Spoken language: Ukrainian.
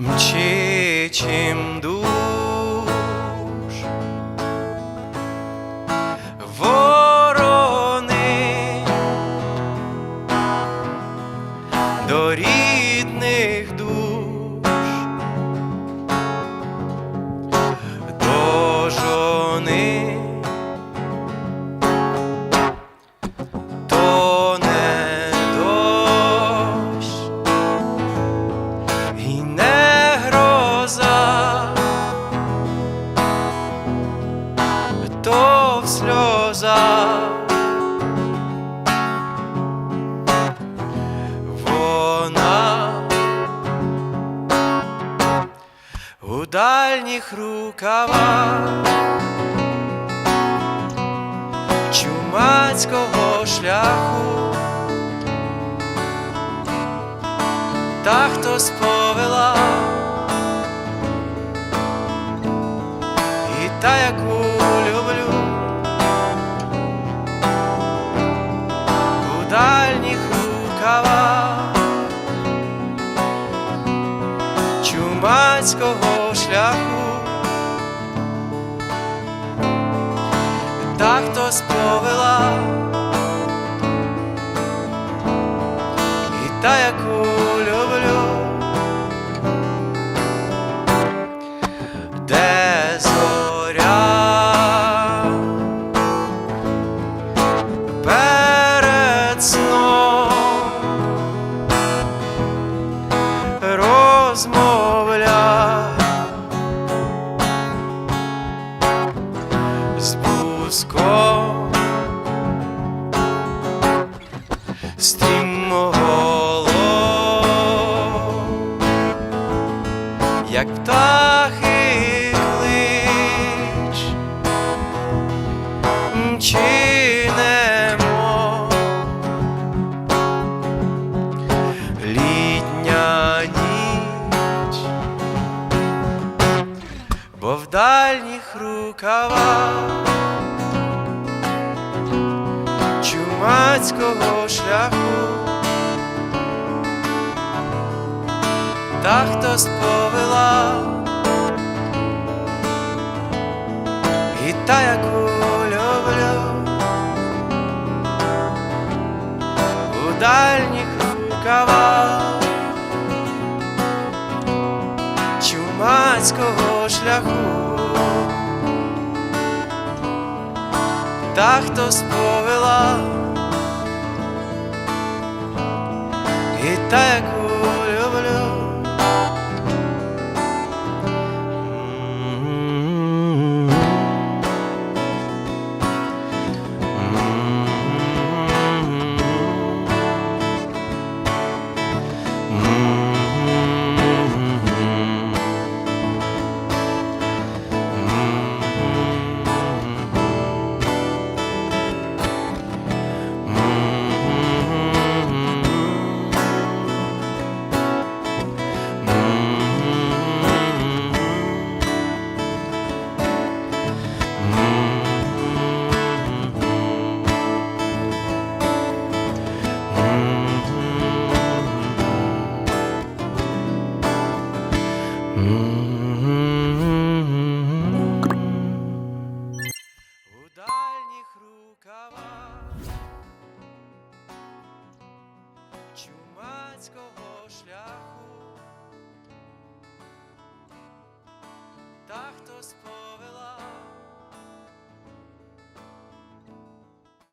мчи чим душ. У дальніх рукавах. Чумацького шляху, та хто сповела, і та, яку люблю, у дальніх рукавах. Чумацького шляху. та хто сповела, і та, яку буском стрімголов, як птахи клич, мчинемо. Літня ніч. Бо в дальніх рукавах чумацького шляху. Та хто сповела, і та, яку люблю. У дальніх рукавах. Чумацького шляху, та хто сповела, і та, яку чумацького шляху, та хто спо